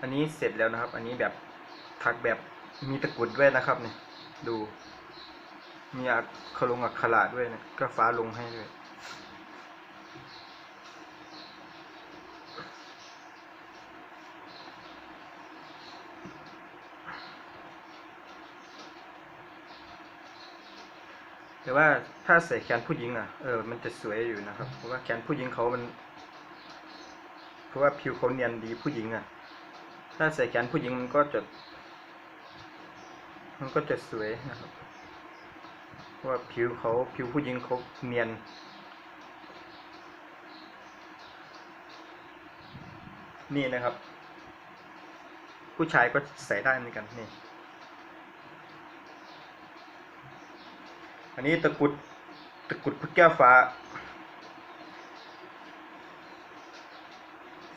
อันนี้เสร็จแล้วนะครับ อันนี้แบบถักแบบมีตะกุดด้วยนะครับเนี่ย ดู มีอักขลงอักขระด้วยนะก็ฟ้าลงให้ด้วยแต่ว่าถ้าใส่แขนผู้หญิงอะเออมันจะสวยอยู่นะครับ เพราะว่าแขนผู้หญิงเขามัน เพราะว่าผิวเขาเนียนดีผู้หญิงอะ ถ้าใส่แขนผู้หญิงมันก็จะมันก็จะสวยนะครับว่าผิวเขาผิวผู้หญิงเขาเนียนนี่นะครับ ผู้ชายก็ใส่ได้เหมือนกันนี่ อันนี้ตะกุดตะกุดพระแก้วฟ้า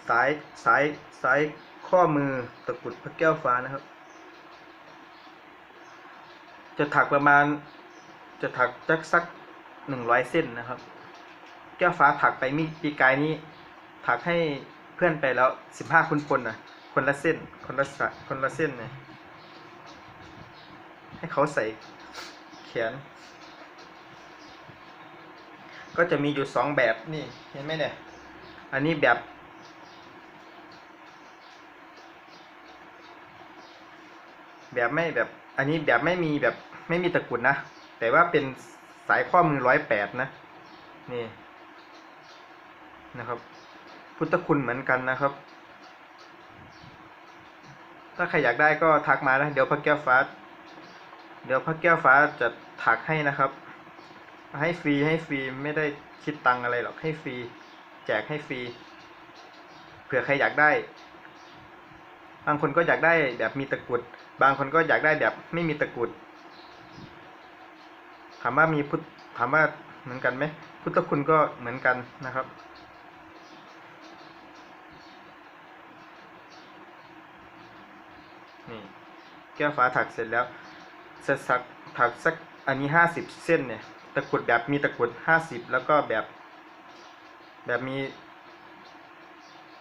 สายสายสาย ข้อมือตะกุดพระแก้วฟ้านะครับ จะถักประมาณ จะถักจักสักหนึ่งร้อยเส้นนะครับ แก้วฟ้าถักไปมีปีกายนี้ ถักให้เพื่อนไปแล้วสิบห้าคนคนนะคนละเส้น คนละสะคนละเส้นเนี่ยให้เขาใส่แขน ก็จะมีอยู่สองแบบนี่เห็นไหมเนี่ย อันนี้แบบ แบบไม่แบบอันนี้แบบไม่มีแบบไม่มีตะกุดนะ แต่ว่าเป็นสายข้อมือร้อยแปดนะ นี่นะครับ พุทธคุณเหมือนกันนะครับ ถ้าใครอยากได้ก็ทักมานะเดี๋ยวพระแก้วฟ้า เดี๋ยวพระแก้วฟ้าจะถักให้นะครับ ให้ฟรีให้ฟรีไม่ได้คิดตังอะไรหรอกให้ฟรี แจกให้ฟรีเผื่อใครอยากได้ บางคนก็อยากได้แบบมีตะกรุด บางคนก็อยากได้แบบไม่มีตะกุดถามว่ามีพุทธถามว่าเหมือนกันไหมพุทธคุณก็เหมือนกันนะครับ นี่แก้วฟ้าถักเสร็จแล้วจะสักถักสักอันนี้ห้าสิบเส้นเนี่ยตะกุดแบบมีตะกุดห้าสิบแล้วก็แบบ แบบมี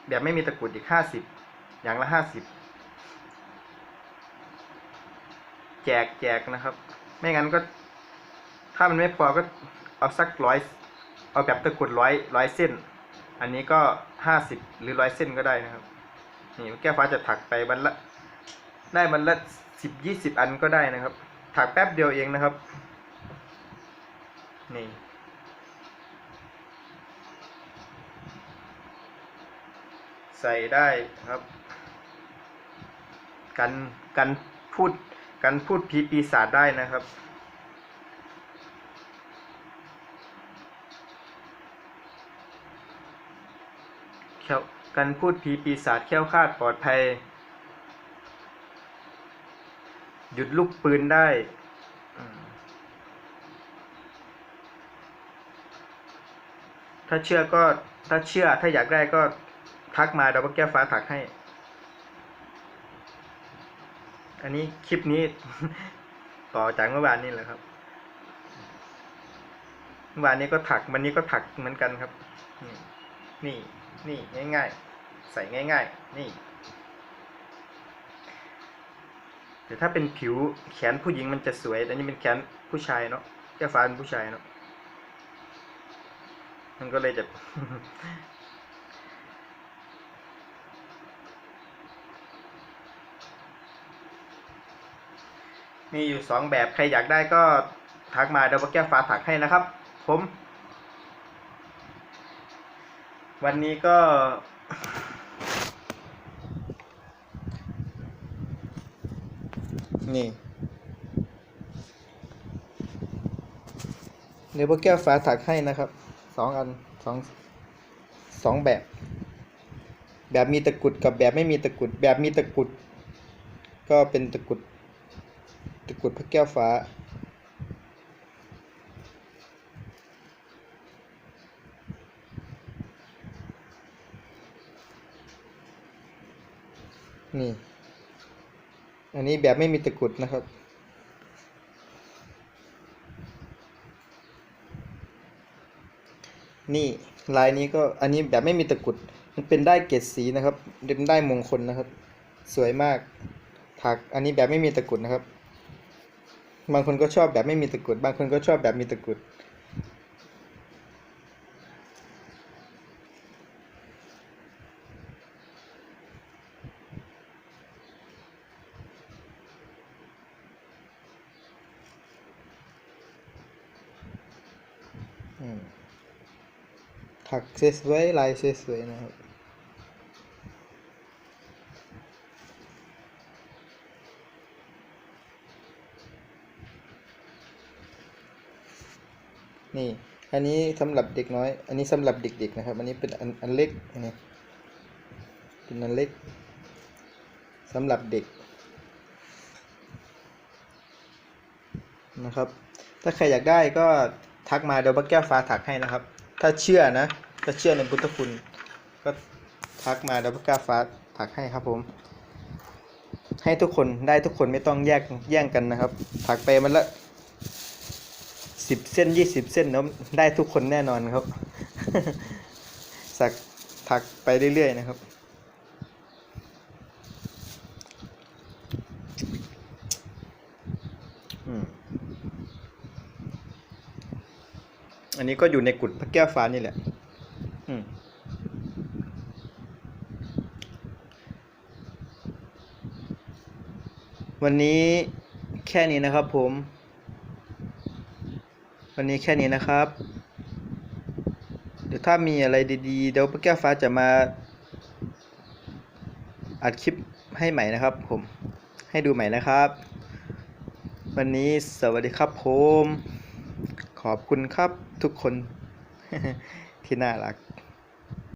แบบไม่มีตะกุดอีกห้าสิบอย่างละห้าสิบ แจกแจกนะครับ ไม่งั้นก็ ถ้ามันไม่พอก็เอาสักร้อยเอาแบบตะกุดร้อยร้อยเส้น อันนี้ก็ห้าสิบหรือร้อยเส้นก็ได้นะครับ นี่แก้วฟ้าจะถักไปวันละได้วันละสิบยี่สิบอันก็ได้นะครับ ถักแป๊บเดียวเองนะครับ นี่ใส่ได้ครับ กันกันพูด กันพูดผีปีศาจได้นะครับ กันพูดผีปีศาจแค้วคาดปลอดภัย หยุดลูกปืนได้ถ้าเชื่อก็ถ้าเชื่อถ้าอยากได้ก็ทักมาเดี๋ยวพ่อแก้วฟ้าถักให้ อันนี้คลิปนี้ ต่อจากเมื่อวานนี้แหละครับ เมื่อวานนี้ก็ถักวันนี้ก็ถักเหมือนกันครับ นี่ นี่นง่ายๆ ใส่ง่าย ๆ นี่แต่ถ้าเป็นผิวแขนผู้หญิงมันจะสวย แต่นี่เป็นแขนผู้ชายเนาะแก้ฟ้าเป็นผู้ชายเนาะมันก็เลยจะ มีอยู่สองแบบใครอยากได้ก็ทักมาเดี๋ยวแก้วฟ้าถักให้นะครับ ผม วันนี้ก็ นี่เดี๋ยวแก้วฟ้าถักให้นะครับสองอันสองสองแบบ แบบมีตะกุดกับแบบไม่มีตะกุด แบบมีตะกุด ก็เป็นตะกุด ตะกรุดพระแก้วฟ้า นี่ อันนี้แบบไม่มีตะกรุดนะครับนี่ลายนี้ก็อันนี้แบบไม่มีตะกรุด มันเป็นได้เกรดสีนะครับเป็นได้มงคลนะครับ สวยมากถักอันนี้แบบไม่มีตะกรุดนะครับ บางคนก็ชอบแบบไม่มีตะกรุด บางคนก็ชอบแบบมีตะกรุด ถักสวยๆลายเสวยๆนะครับ นี่ อันนี้สำหรับเด็กน้อย อันนี้สำหรับเด็กๆนะครับ อันนี้เป็นอันอันเล็กอันนี้เป็นอันเล็กสำหรับเด็กนะครับ ถ้าใครอยากได้ก็ทักมาเดี๋ยวป้าแก้วฟ้าถักให้นะครับ ถ้าเชื่อนะ ถ้าเชื่อในพุทธคุณ ก็ทักมาเดี๋ยวป้าแก้วฟ้าถักให้ครับผม ให้ทุกคนได้ทุกคนไม่ต้องแยกแย่งกันนะครับ ถักไปมันละ สิบเส้นยี่สิบเส้นแล้วได้ทุกคนแน่นอนครับ สักถักไปเรื่อยๆนะครับ อันนี้ก็อยู่ในกุดพระแก้วฟ้านี่แหละ อืมวันนี้แค่นี้นะครับผม วันนี้แค่นี้นะครับ เดี๋ยวถ้ามีอะไรดีๆ เดี๋ยวพระแก้วฟ้าจะมาอัดคลิปให้ใหม่นะครับ ผมให้ดูใหม่นะครับ วันนี้สวัสดีครับผม ขอบคุณครับทุกคนที่น่ารัก